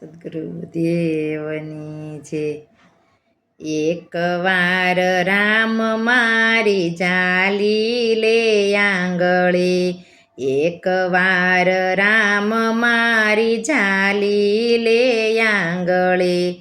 સદગુરુ દેવની છે એક વાર રામ મારી જાલી લે આંગળે, એક વાર રામ મારી જાલી લે આંગળે.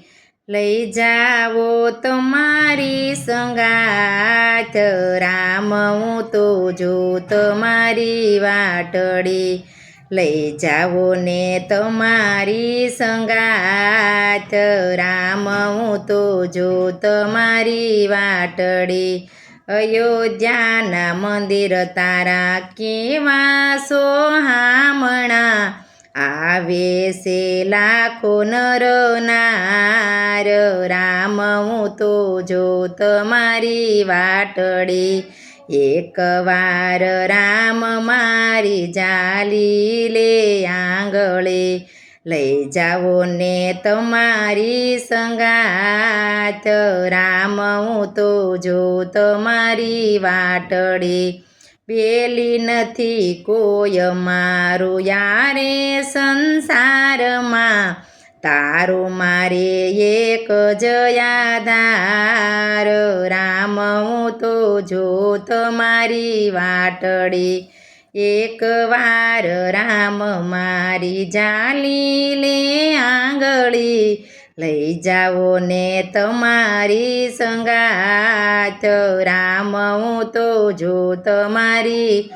લઈ જાવો તો મારી સંગાથ, રામ હું તો જો તમારી વાટડી. લઈ જાઓ ને તમારી સંગાથ રામ હું તો જો તમારી વાટડી. અયોધ્યાના મંદિર તારા કેવા સોહામણા. આવે છે લાખો નર નાર, રામ હું તો જો તમારી વાટડી. એક વાર રામ મારી જાલી લે આંગળે લઈ જાઓ ને તમારી સંગાત. રામ, હું તો જો તમારી વાટડે પેલી નથી કોઈ મારું, યારે સંસારમાં તારો મારે એક જયાધાર રામ, હું તો જો તમારી વાટડી. એક વાર રામ મારી જાલી લે આંગળી લઈ જાઓ ને તમારી સંગાત. રામ, હું તો જો તમારી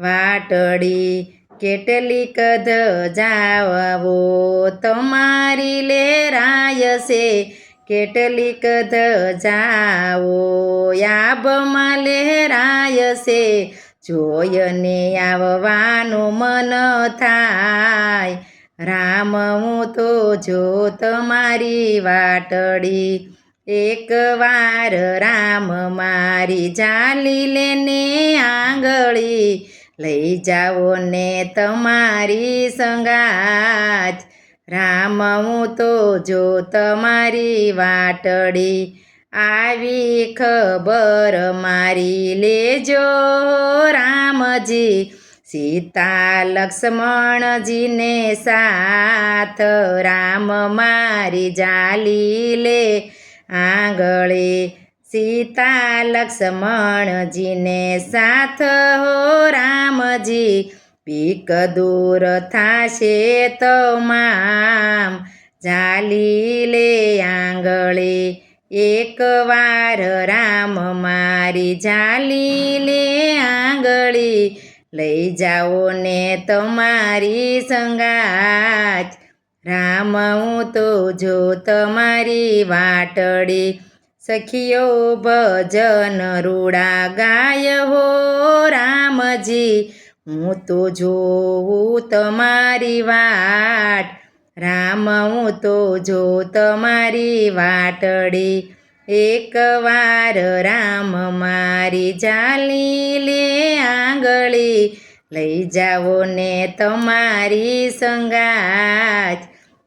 વાટડી કેટલીક જાવો તમારી લેરાય છે કેટલીક ધજાવો યાબમાં લહેરાય છે જોયને આવવાનું મન થાય. રામ, હું તો જો તમારી વાટડી, એક વાર રામ મારી જાલી લેને આંગળી. લઈ જાઓ ને તમારી સંગાત રામ હું તો જો તમારી વાટડી, આવી ખબર મારી લેજો. રામજી, સીતા લક્ષ્મણજીને સાથ, રામ મારી જાલી લે. આંગળે, સીતા લક્ષ્મણજીને સાથ, હો રામજી પીક દૂર થાશે તો મામ જાલી લે આંગળે. એક વાર રામ મારી જાલી લે આંગળી. લઈ જાઓ ને તમારી સંગાત રામ, હું તો જો તમારી વાટડી. સખીઓ ભજન રૂડા ગાય હો રામજી. હું તો જોઉં તમારી વાટ, રામ હું તો જો તમારી વાટડી. એકવાર રામ મારી જાલી લે આંગળી, લઈ જાઓ ને તમારી સંગાત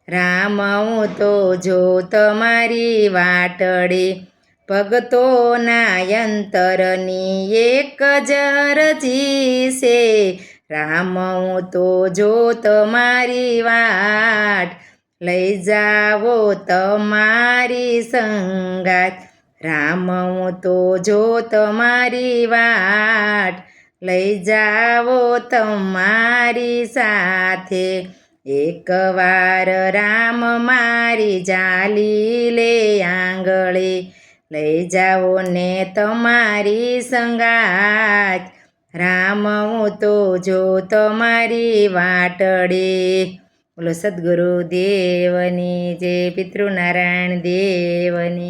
રામ હું તો જો તમારી વાટડી. ભગતોના યંતરની એક જ રજી છે. રામ હું તો જો તમારી વાટ, લઈ જાવો તમારી સંગાત. રામ હું તો જો તમારી વાટ, લઈ જાવો તમારી સાથે. એક વાર રામ મારી જાલી લે આંગળે લઈ જાઓ ને તમારી સંગાત રામ, હું તો જો તમારી વાટડી. બોલો સદગુરુ દેવની જય પિતૃનારાયણ દેવની.